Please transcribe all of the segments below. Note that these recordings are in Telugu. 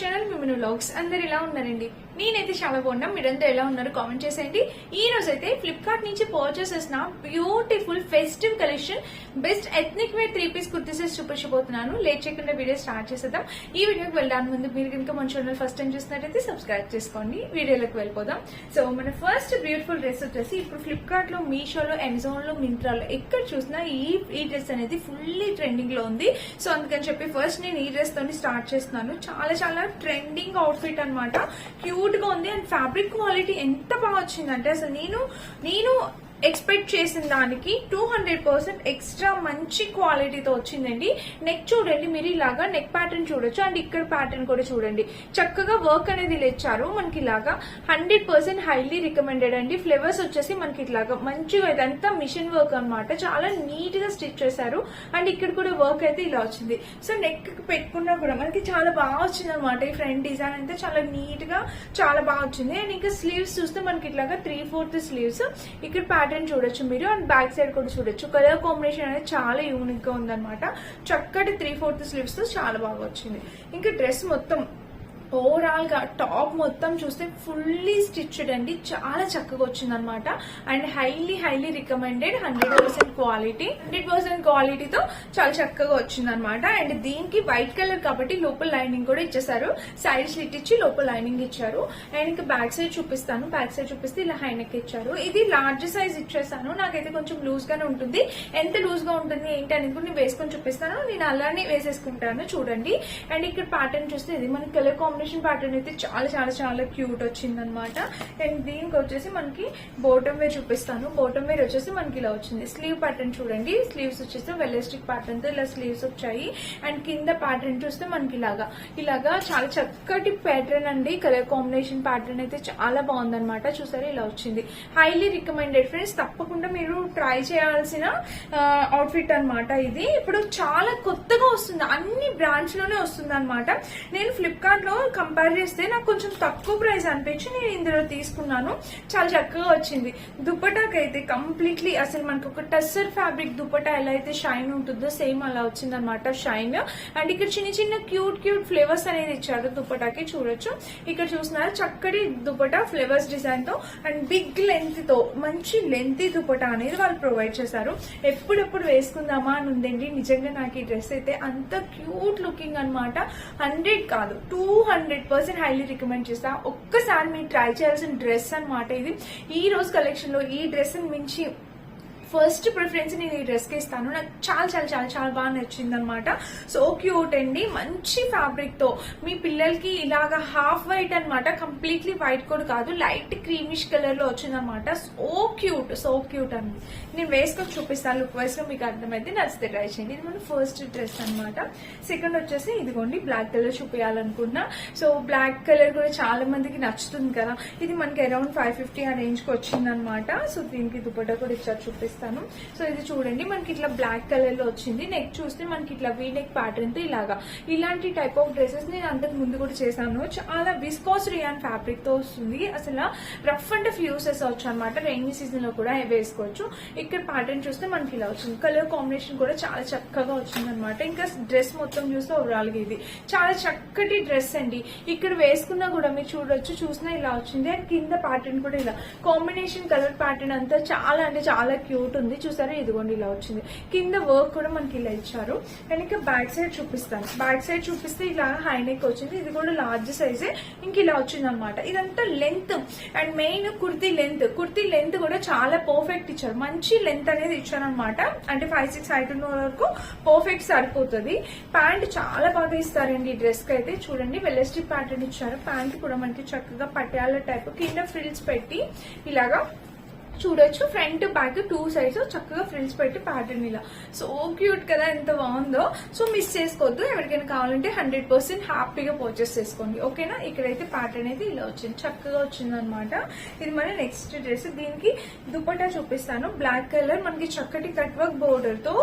ఛానల్ మిమ్మల్ని వ్లాగ్స్ అందరు ఎలా ఉన్నారండి? నేనైతే చాలా బాగున్నా మీరందరూ ఎలా ఉన్నారు? కామెంట్ చేసేయండి. ఈ రోజు అయితే ఫ్లిప్కార్ట్ నుంచి పర్చేస్ చేసిన beautiful festive collection best ethnic wear three piece కుర్తీసెస్ చూపించబోతున్నాను లేట్ చేయకుండా వీడియో స్టార్ట్ చేసేద్దాం. ఈ వీడియోకి వెళ్ళడానికి ముందు మీరు కనుక మన ఛానల్ ఫస్ట్ టైం చూసినట్టయితే సబ్స్క్రైబ్ చేసుకోండి. వీడియోలోకి వెళ్ళిపోదాం. సో మన ఫస్ట్ బ్యూటిఫుల్ డ్రెస్ వచ్చేసి ఇప్పుడు ఫ్లిప్కార్ట్లో మీషోలో అమెజాన్లో మింత్రాలో ఎక్కడ చూసినా ఈ ఈ డ్రెస్ అనేది ఫుల్లీ ట్రెండింగ్లో ఉంది. సో అందుకని చెప్పి ఫస్ట్ నేను ఈ డ్రెస్ తోని స్టార్ట్ చేస్తున్నాను. చాలా చాలా ట్రెండింగ్ అవుట్ఫిట్ అన్నమాట. క్యూట్గా ఉంది అండ్ ఫ్యాబ్రిక్ క్వాలిటీ ఎంత బాగా వచ్చిందంటే అసలు నేను నేను ఎక్స్పెక్ట్ చేసిన దానికి టూ హండ్రెడ్ పర్సెంట్ ఎక్స్ట్రా మంచి క్వాలిటీతో వచ్చిందండి. నెక్ చూడండి మీరు ఇలాగా నెక్ ప్యాటర్న్ చూడొచ్చు. అండ్ ఇక్కడ ప్యాటర్న్ కూడా చూడండి. చక్కగా వర్క్ అనేది ఇలా ఇచ్చారు. మనకి ఇలాగా హండ్రెడ్ పర్సెంట్ హైలీ రికమెండెడ్ అండి. ఫ్లేవర్స్ వచ్చేసి మనకి ఇట్లాగా మంచిగా ఇదంతా మిషన్ వర్క్ అన్నమాట. చాలా నీట్గా స్టిచ్ చేశారు. అండ్ ఇక్కడ కూడా వర్క్ అయితే ఇలా వచ్చింది. సో నెక్ పెట్టుకున్నా కూడా మనకి చాలా బాగా వచ్చింది అనమాట ఈ ఫ్రంట్ డిజైన్ అయితే చాలా నీట్గా చాలా బాగా వచ్చింది. అండ్ ఇంకా స్లీవ్స్ చూస్తే మనకి ఇట్లాగా త్రీ ఫోర్త్ స్లీవ్స్ ఇక్కడ ప్యాటర్న్ చూడొచ్చు మీరు అండ్ బ్యాక్ సైడ్ కూడా చూడొచ్చు. కలర్ కాంబినేషన్ అనేది చాలా యూనిక్గా ఉందన్నమాట. చక్కటి త్రీ ఫోర్త్ స్లీవ్స్తో చాలా బాగా వచ్చింది. ఇంకా డ్రెస్ మొత్తం ఓవరాల్గా టాప్ మొత్తం చూస్తే ఫుల్లీ స్టిచ్డ్ అండి. చాలా చక్కగా వచ్చింది అనమాట and highly highly recommended hundred percent quality. Hundred percent క్వాలిటీతో చాలా చక్కగా వచ్చింది అనమాట అండ్ దీనికి వైట్ కలర్ కాబట్టి లోపల లైనింగ్ కూడా ఇచ్చేసారు సైడ్ స్లిట్ ఇచ్చి లోపల లైనింగ్ ఇచ్చారు. అండ్ ఇంకా బ్యాక్ సైడ్ చూపిస్తాను. బ్యాక్ సైడ్ చూపిస్తే ఇలా హైనెక్ ఇచ్చారు. ఇది లార్జ్ సైజ్ ఇచ్చేసాను నాకైతే కొంచెం లూజ్ గానే ఉంటుంది. ఎంత లూజ్గా ఉంటుంది ఏంటి అనేది కూడా నేను వేసుకొని చూపిస్తాను. నేను అలానే వేసేసుకుంటాను. చూడండి. అండ్ ఇక్కడ ప్యాటర్న్ చూస్తే ఇది మనకి కలర్ కాంబినేషన్ ప్యాటర్న్ అయితే చాలా చాలా చాలా క్యూట్ వచ్చింది అనమాట అండ్ దీనికి వచ్చేసి మనకి బోటం వేర్ చూపిస్తాను. బోటం వేర్ వచ్చేసి మనకి ఇలా వచ్చింది. స్లీవ్ ప్యాటర్న్ చూడండి. స్లీవ్స్ వచ్చేసి వెల్లెస్టిక్ ప్యాటర్న్తో ఇలా స్లీవ్స్ వచ్చాయి. అండ్ కింద ప్యాటర్న్ చూస్తే మనకి ఇలాగా ఇలాగా చాలా చక్కటి ప్యాటర్న్ అండి. కలర్ కాంబినేషన్ ప్యాటర్న్ అయితే చాలా బాగుందనమాట చూసారా ఇలా వచ్చింది. హైలీ రికమెండెడ్ ఫ్రెండ్స్ తప్పకుండా మీరు ట్రై చేయాల్సిన అవుట్ఫిట్ అనమాట ఇది. ఇప్పుడు చాలా కొత్తగా వస్తుంది. అన్ని బ్రాంచ్లోనే వస్తుంది అనమాట నేను ఫ్లిప్కార్ట్లో కంపేర్ చేస్తే నాకు కొంచెం తక్కువ ప్రైస్ అనిపించి నేను ఇందులో తీసుకున్నాను. చాలా చక్కగా వచ్చింది. దుప్పటాకి అయితే కంప్లీట్లీ అసలు మనకు ఒక టస్సర్ ఫ్యాబ్రిక్ దుప్పటా ఎలా అయితే షైన్ ఉంటుందో సేమ్ అలా వచ్చింది అనమాట షైన్ అండ్ ఇక్కడ చిన్న చిన్న క్యూట్ క్యూట్ ఫ్లేవర్స్ అనేది ఇచ్చారు దుప్పటాకి చూడొచ్చు. ఇక్కడ చూస్తున్నారు చక్కటి దుప్పటా ఫ్లేవర్స్ డిజైన్తో అండ్ బిగ్ లెంత్తో మంచి లెంత్ దుప్పటా అనేది వాళ్ళు ప్రొవైడ్ చేశారు. ఎప్పుడెప్పుడు వేసుకుందామా అని ఉందండి. నిజంగా నాకు ఈ డ్రెస్ అయితే అంత క్యూట్ లుకింగ్ అన్నమాట. హండ్రెడ్ కాదు two hundred percent highly recommend చేస్తా. ఒక్కసారి మీరు ట్రై చేయాల్సిన డ్రెస్ అన్నమాట ఇది. ఈ రోజు కలెక్షన్లో ఈ డ్రెస్ మించి ఫస్ట్ ప్రిఫరెన్స్ నేను ఈ డ్రెస్కి ఇస్తాను. నాకు చాలా చాలా చాలా చాలా బాగా నచ్చింది అనమాట సో క్యూట్ అండి మంచి ఫ్యాబ్రిక్తో మీ పిల్లలకి ఇలాగా హాఫ్ వైట్ అనమాట కంప్లీట్లీ వైట్ కూడా కాదు లైట్ క్రీమిష్ కలర్లో వచ్చిందనమాట సో క్యూట్ సో క్యూట్ అండి. నేను వేసుకొని చూపిస్తాను లుక్ వైస్లో మీకు అర్థమైతే నచ్చితే ట్రై చేయండి. ఇది మన ఫస్ట్ డ్రెస్ అనమాట సెకండ్ వచ్చేసి ఇదిగోండి బ్లాక్ కలర్ చూపించాలనుకున్నా సో బ్లాక్ కలర్ కూడా చాలా మందికి నచ్చుతుంది కదా. ఇది మనకి అరౌండ్ ఫైవ్ ఫిఫ్టీ ఆ రేంజ్కి సో దీనికి దుపట్టా కూడా ఇచ్చారు చూపిస్తాను. సో ఇది చూడండి మనకి ఇట్లా బ్లాక్ కలర్లో వచ్చింది. నెక్ చూస్తే మనకి ఇట్లా వీ నెక్ ప్యాటర్న్తో ఇలాగా. ఇలాంటి టైప్ ఆఫ్ డ్రెస్సెస్ నేను అంతకు ముందు కూడా చేశాను. చాలా విస్కాస్ రియాన్ ఫ్యాబ్రిక్తో వస్తుంది. అసలు రఫ్ అండ్ ఫ్యూసెస్ వచ్చు అనమాట రైనీ సీజన్లో కూడా వేసుకోవచ్చు. ఇక్కడ ప్యాటర్న్ చూస్తే మనకి ఇలా వచ్చింది. కలర్ కాంబినేషన్ కూడా చాలా చక్కగా వచ్చింది అనమాట ఇంకా డ్రెస్ మొత్తం చూస్తే ఓవరాల్గా ఇది. చాలా చక్కటి డ్రెస్ అండి. ఇక్కడ వేసుకున్నా కూడా మీరు చూడొచ్చు. చూసినా ఇలా వచ్చింది. అండ్ కింద ప్యాటర్న్ కూడా ఇలా. కాంబినేషన్ కలర్ ప్యాటర్న్ అంతా చాలా అంటే చాలా క్యూట్ ఉంది చూసారా? ఇదిగోండి ఇలా వచ్చింది. కింద వర్క్ కూడా మనకి ఇలా ఇచ్చారు. అండ్ ఇంకా బ్యాక్ సైడ్ చూపిస్తాను. బ్యాక్ సైడ్ చూపిస్తే ఇలా హై నెక్ వచ్చింది. ఇది కూడా లార్జ్ సైజే ఇంక ఇలా వచ్చింది అనమాట ఇదంతా length and main kurti length kurti length కూడా చాలా పర్ఫెక్ట్ ఇచ్చారు. మంచి లెంత్ అనేది ఇచ్చారు అనమాట అంటే ఫైవ్ సిక్స్ హైట్ ఉన్న వరకు పర్ఫెక్ట్ సరిపోతుంది. ప్యాంట్ చాలా బాగా ఇస్తారండి ఈ డ్రెస్కి అయితే. చూడండి వెల్లస్టిక్ ప్యాటర్న్ ఇచ్చారు. ప్యాంట్ కూడా మనకి చక్కగా పట్యాల టైప్ కింద ఫ్రిల్స్ పెట్టి ఇలాగా చూడొచ్చు. ఫ్రంట్ బ్యాక్ టూ సైడ్స్ చక్కగా ఫ్రిల్స్ పెట్టి ప్యాటర్న్ ఇలా. సో క్యూట్ oh, కదా ఎంత బాగుందో. సో మిస్ చేసుకోవద్దు. ఎవరికైనా కావాలంటే హండ్రెడ్ పర్సెంట్ హ్యాపీగా పర్చేస్ చేసుకోండి. ఓకేనా ఇక్కడైతే ప్యాటర్న్ అయితే ఇలా వచ్చింది. చక్కగా వచ్చింది అనమాట ఇది మన నెక్స్ట్ డ్రెస్ దీనికి దుపట్టా చూపిస్తాను. బ్లాక్ కలర్ మనకి చక్కటి కట్ వర్క్ బోర్డర్తో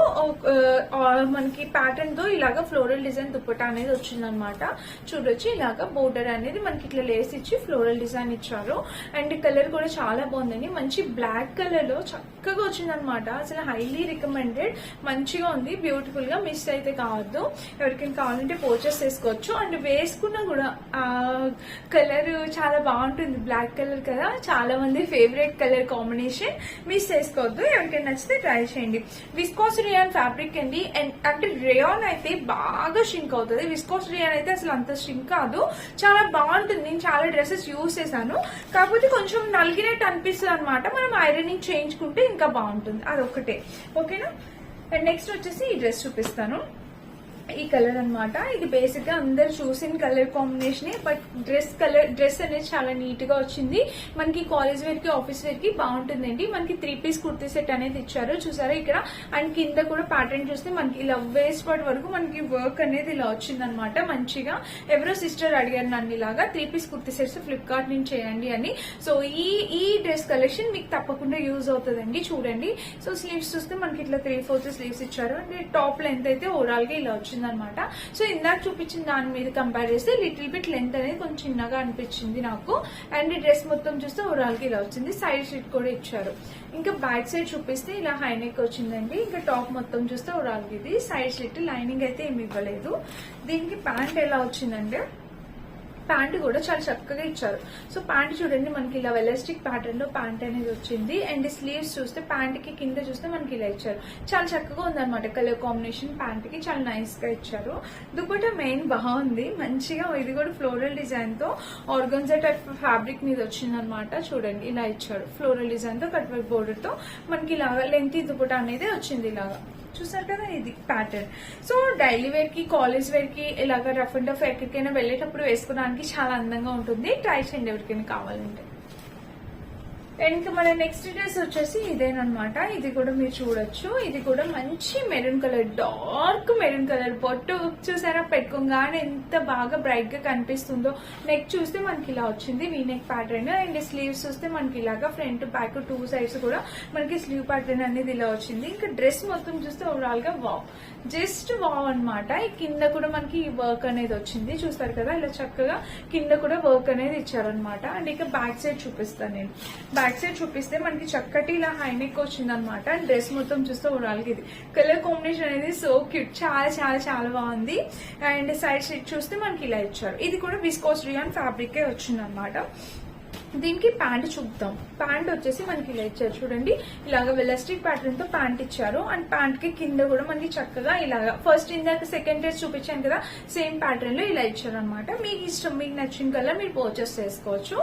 మనకి ప్యాటర్న్తో ఇలాగా ఫ్లోరల్ డిజైన్ దుపట్టా అనేది వచ్చిందనమాట చూడొచ్చు. ఇలాగా బోర్డర్ అనేది మనకి ఇట్లా లేస్ ఇచ్చి ఫ్లోరల్ డిజైన్ ఇచ్చారు. అండ్ కలర్ కూడా చాలా బాగుందండి. మంచి బ్లాక్ బ్లాక్ కలర్లో చక్కగా వచ్చింది అనమాట అసలు హైలీ రికమెండెడ్ మంచిగా ఉంది బ్యూటిఫుల్గా. మిస్ అయితే కావద్దు. ఎవరికైనా కావాలంటే పర్చేస్ చేసుకోవచ్చు. అండ్ వేసుకున్నా కూడా ఆ కలర్ చాలా బాగుంటుంది. బ్లాక్ కలర్ కదా. చాలా మంది ఫేవరెట్ కలర్ కాంబినేషన్ మిస్ చేసుకోవద్దు. ఎవరికైనా నచ్చితే ట్రై చేయండి. విస్కోస్ రియాన్ ఫ్యాబ్రిక్ అండి. అండ్ అంటే రేయాన్ అయితే బాగా షింక్ అవుతుంది. విస్కోస్ రియాన్ అయితే అసలు అంత షింక్ కాదు. చాలా బాగుంటుంది. నేను చాలా డ్రెస్సెస్ యూస్ చేశాను. కాకపోతే కొంచెం నలిగినట్టు అనిపిస్తుంది అనమాట మనం ఐరనింగ్ చేయించుకుంటే ఇంకా బాగుంటుంది. అదొకటే ఓకేనా అండ్ నెక్స్ట్ వచ్చేసి ఈ డ్రెస్ చూపిస్తాను. ఈ కలర్ అనమాట ఇది బేసిక్గా అందరు చూసిన colour combination but dress colour dress అనేది చాలా నీట్గా వచ్చింది. మనకి కాలేజ్ వేర్కి ఆఫీస్ వేర్కి బాగుంటుందండి. మనకి త్రీ పీస్ కుర్తీ సెట్ అనేది ఇచ్చారు. చూసారా ఇక్కడ? అండ్ కింద కూడా ప్యాటర్న్ చూస్తే మనకి ఇలా వేస్ట్ పార్ట్ వరకు మనకి వర్క్ అనేది ఇలా వచ్చిందనమాట మంచిగా. ఎవరో సిస్టర్ అడిగారు నన్ను ఇలాగా three piece kurti sets Flipkart నుంచి చేయండి అని. సో ఈ ఈ డ్రెస్ కలెక్షన్ మీకు తప్పకుండా యూజ్ అవుతుందండి. చూడండి. సో స్లీవ్స్ చూస్తే మనకి ఇట్లా త్రీ ఫోర్త్ స్లీవ్స్ ఇచ్చారు. అండ్ టాప్ లెంత్ అయితే ఓవరాల్గా ఇలా వచ్చిందనమాట సో ఇందాక చూపించిన దాని మీద కంపేర్ చేస్తే లిటిల్ బిట్ లెంత్ అనేది కొంచెం చిన్నగా అనిపించింది నాకు. అండ్ డ్రెస్ మొత్తం చూస్తే ఓవరాల్ ఇలా వచ్చింది. సైడ్ సీట్ కూడా ఇచ్చారు. ఇంకా బ్యాక్ సైడ్ చూపిస్తే ఇలా హై నెక్ వచ్చిందండి. ఇంకా టాప్ మొత్తం చూస్తే ఓవరాల్ ఇది. సైడ్ సీట్ లైనింగ్ అయితే ఏమి ఇవ్వలేదు. దీనికి ప్యాంట్ ఎలా వచ్చిందంటే ప్యాంట్ కూడా చాలా చక్కగా ఇచ్చారు. సో ప్యాంట్ చూడండి మనకి ఇలా వెలాస్టిక్ ప్యాటర్న్లో ప్యాంట్ అనేది వచ్చింది. అండ్ స్లీవ్స్ చూస్తే ప్యాంట్కి కింద చూస్తే మనకి ఇలా ఇచ్చారు. చాలా చక్కగా ఉందన్నమాట. కలర్ కాంబినేషన్ ప్యాంట్కి చాలా నైస్గా ఇచ్చారు. దుపట్టా మెయిన్ బాగుంది. మంచిగా ఇది కూడా ఫ్లోరల్ డిజైన్తో ఆర్గన్జా టైప్ ఫ్యాబ్రిక్ మీద వచ్చింది అనమాట చూడండి ఇలా ఇచ్చారు. ఫ్లోరల్ డిజైన్తో కట్ వర్క్ బోర్డర్తో మనకి ఇలాగా లెంతీ దుపట్టా అనేది వచ్చింది ఇలాగా. చూసారు కదా ఇది ప్యాటర్న్ సో డైలీ వేర్కి కాలేజ్ వేర్కి ఇలాగ రఫ్ అండ్ టఫ్ ఎక్కడికైనా వెళ్ళేటప్పుడు వేసుకోవడానికి చాలా అందంగా ఉంటుంది. ట్రై చేయండి ఎవరికైనా కావాలంటే. అండ్ ఇంకా మన నెక్స్ట్ డ్రెస్ వచ్చేసి ఇదేనమాట ఇది కూడా మీరు చూడొచ్చు. ఇది కూడా మంచి maroon colour dark maroon colour పొట్టు. చూసారా? పెట్టుకోగానే ఎంత బాగా బ్రైట్గా కనిపిస్తుందో. నెక్ చూస్తే మనకి ఇలా వచ్చింది. V neck pattern and sleeves చూస్తే మనకి ఇలాగా ఫ్రంట్ బ్యాక్ టూ సైడ్స్ కూడా మనకి స్లీవ్ ప్యాటర్న్ అనేది ఇలా వచ్చింది. ఇంకా డ్రెస్ మొత్తం చూస్తే ఓవరాల్గా వావ్ జస్ట్ వావ్ అన్నమాట. కింద కూడా మనకి వర్క్ అనేది వచ్చింది. చూస్తారు కదా? ఇలా చక్కగా కింద కూడా వర్క్ అనేది ఇచ్చారనమాట అండ్ ఇక బ్యాక్ సైడ్ చూపిస్తాను నేను. బ్యాక్ సైడ్ చూపిస్తే మనకి చక్కటి ఇలా హైనెక్ వచ్చింది అనమాట డ్రెస్ మొత్తం చూస్తే ఓవరాల్ ఇది. కలర్ కాంబినేషన్ అనేది సో క్యూట్ చాలా చాలా చాలా బాగుంది. అండ్ సైడ్ సైడ్ చూస్తే మనకి ఇలా ఇచ్చారు. ఇది కూడా విస్కోస్ రియాన్ ఫ్యాబ్రిక్ వచ్చింది అనమాట దీనికి ప్యాంట్ చూపుతాం ప్యాంట్ వచ్చేసి మనకి ఇలా ఇచ్చారు చూడండి. ఇలాగ వెలాస్టిక్ ప్యాటర్న్తో ప్యాంట్ ఇచ్చారు. అండ్ ప్యాంట్కి కింద కూడా మనకి చక్కగా ఇలాగా ఫస్ట్ ఇందాక సెకండ్ డ్రెస్ చూపించాను కదా సేమ్ ప్యాటర్న్లో ఇలా ఇచ్చారు అనమాట మీకు ఇష్టం మీకు నచ్చిన కల్లా మీరు పర్చేస్ చేసుకోవచ్చు.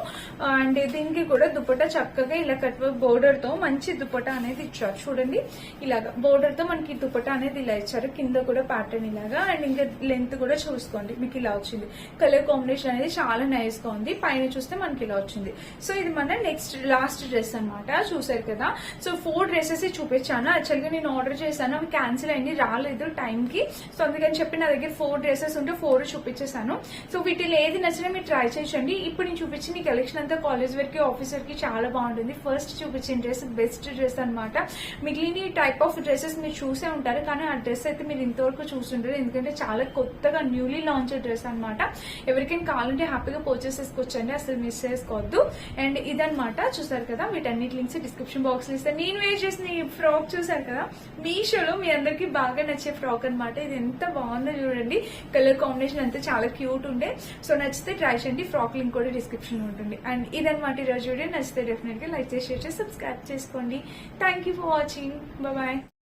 అండ్ దీనికి కూడా దుపట్టా చక్కగా ఇలా కట్ బోర్డర్తో మంచి దుపట్టా అనేది ఇచ్చారు చూడండి. ఇలాగా బోర్డర్తో మనకి దుపట్టా అనేది ఇలా ఇచ్చారు. కింద కూడా ప్యాటర్న్ ఇలాగా అండ్ ఇంకా లెంత్ కూడా చూసుకోండి. మీకు ఇలా వచ్చింది. కలర్ కాంబినేషన్ అనేది చాలా నైస్గా ఉంది. పైన చూస్తే మనకి ఇలా వచ్చింది. సో ఇది మన నెక్స్ట్ లాస్ట్ డ్రెస్ అనమాట చూసారు కదా? సో ఫోర్ డ్రెస్సెస్ చూపించాను. యాక్చువల్గా నేను ఆర్డర్ చేశాను. అవి క్యాన్సిల్ అయింది రాలేదు టైం కి సో అందుకని చెప్పి నా దగ్గర ఫోర్ డ్రెస్సెస్ ఉంటే ఫోర్ చూపించేశాను. సో వీటిలో ఏది నచ్చినా మీరు ట్రై చేయండి. ఇప్పుడు నేను చూపించిన కలెక్షన్ అంతా కాలేజ్ వరకు ఆఫీస్ వరకు చాలా బాగుంటుంది. ఫస్ట్ చూపించిన డ్రెస్ బెస్ట్ డ్రెస్ అనమాట మిగిలిన టైప్ ఆఫ్ డ్రెస్సెస్ మీరు చూసే ఉంటారు. కానీ ఆ డ్రెస్ అయితే మీరు ఇంతవరకు చూస్తుంటారు ఎందుకంటే చాలా కొత్తగా న్యూలీ లాంచ్ డ్రెస్ అన్నమాట. ఎవరికైనా కావాలంటే హ్యాపీగా పర్చేస్ చేసుకోవచ్చండి అసలు మిస్ చేసుకోవద్దు. అండ్ ఇదనమాట చూసారు కదా వీటన్నిటి లింక్స్ డిస్క్రిప్షన్ బాక్స్లో ఇస్తాను నేను వేర్ చేసిన ఈ ఫ్రాక్ చూసారు కదా మీషోలో మీ అందరికి బాగా నచ్చే ఫ్రాక్ అన్నమాట. ఇది ఎంత బాగుందో చూడండి. కలర్ కాంబినేషన్ అంతా చాలా క్యూట్ ఉండే. సో నచ్చితే ట్రై చేయండి. ఫ్రాక్ లింక్ కూడా డిస్క్రిప్షన్ ఉంటుంది. అండ్ ఇదన్నమాట ఈరోజు వీడియో. నచ్చితే డెఫినెట్గా లైక్ చేసి షేర్ చేసి సబ్స్క్రైబ్ చేసుకోండి. Thank you for watching bye